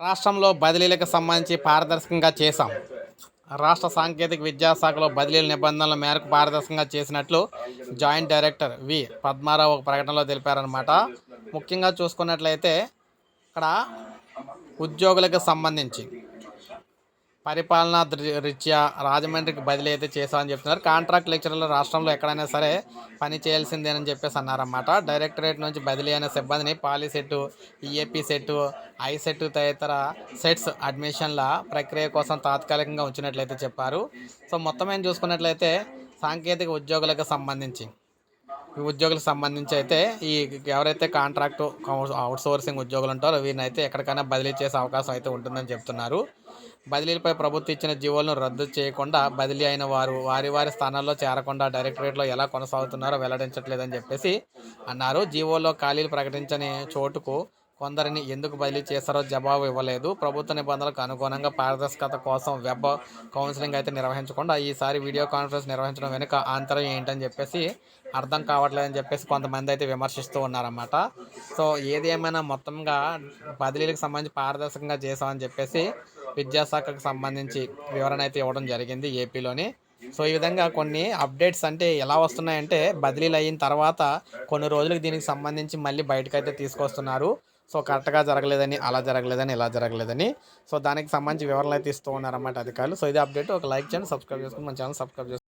రాష్ట్రంలో బదిలీలకు సంబంధించి పారదర్శకంగా చేశాం. రాష్ట్ర సాంకేతిక విద్యాశాఖలో బదిలీల నిబంధనల మేరకు పారదర్శకంగా చేసినట్లు జాయింట్ డైరెక్టర్ వి. పద్మారావు ఒక ప్రకటనలో తెలిపారనమాట ముఖ్యంగా చూసుకున్నట్లయితే ఇక్కడ ఉద్యోగులకు సంబంధించి పరిపాలనా రీత్యా రాజమండ్రికి బదిలీ అయితే చేశామని చెప్తున్నారు. కాంట్రాక్ట్ లెక్చరర్లు రాష్ట్రంలో ఎక్కడైనా సరే పని చేయాల్సిందేనని చెప్పేసి అన్నారన్నమాట. డైరెక్టరేట్ నుంచి బదిలీ అయిన సిబ్బందిని POLYCET EAPCET ICET తదితర సెట్స్ అడ్మిషన్ల ప్రక్రియ కోసం తాత్కాలికంగా ఉంచినట్లయితే చెప్పారు. సో మొత్తం ఏం చూసుకున్నట్లయితే సాంకేతిక ఉద్యోగులకు సంబంధించి ఉద్యోగులకు సంబంధించి అయితే ఈ ఎవరైతే కాంట్రాక్ట్ అవుట్ సోర్సింగ్ ఉద్యోగులు ఉంటారో వీరిని అయితే ఎక్కడికైనా బదిలీ చేసే అవకాశం అయితే ఉంటుందని చెప్తున్నారు. బదిలీలపై ప్రభుత్వం ఇచ్చిన జీవోలను రద్దు చేయకుండా బదిలీ అయిన వారు వారి వారి స్థానాల్లో చేరకుండా డైరెక్టరేట్లో ఎలా కొనసాగుతున్నారో వెల్లడించట్లేదని చెప్పేసి అన్నారు. జీవోలో ఖాళీలు ప్రకటించని చోటుకు కొందరిని ఎందుకు బదిలీ చేశారో జవాబు ఇవ్వలేదు. ప్రభుత్వ నిబంధనలకు అనుగుణంగా పారదర్శకత కోసం వెబ్ కౌన్సిలింగ్ అయితే నిర్వహించకుండా ఈసారి వీడియో కాన్ఫరెన్స్ నిర్వహించడం వెనుక ఆంతరం ఏంటని చెప్పేసి అర్థం కావట్లేదని చెప్పేసి కొంతమంది అయితే విమర్శిస్తూ ఉన్నారన్నమాట. సో ఏది ఏమైనా మొత్తంగా బదిలీలకు సంబంధించి పారదర్శకంగా చేసామని చెప్పేసి విద్యాశాఖకు సంబంధించి వివరణ అయితే ఇవ్వడం జరిగింది ఏపీలోని. సో ఈ విధంగా కొన్ని అప్డేట్స్ అంటే ఎలా వస్తున్నాయంటే బదిలీలు అయిన తర్వాత కొన్ని రోజులకు దీనికి సంబంధించి మళ్ళీ బయటకు అయితే తీసుకొస్తున్నారు. సో కరెక్ట్గా జరగలేదని అలా జరగలేదని ఇలా జరగలేదని. సో దానికి సంబంధించి వివరాలు అయితే ఇస్తూ ఉన్నారన్నమాట అధికారులు. సో ఇది అప్డేట్. ఒక లైక్ చేయండి సబ్స్క్రైబ్ చేసుకుని మన ఛానల్ సబ్స్క్రైబ్ చేసుకోండి.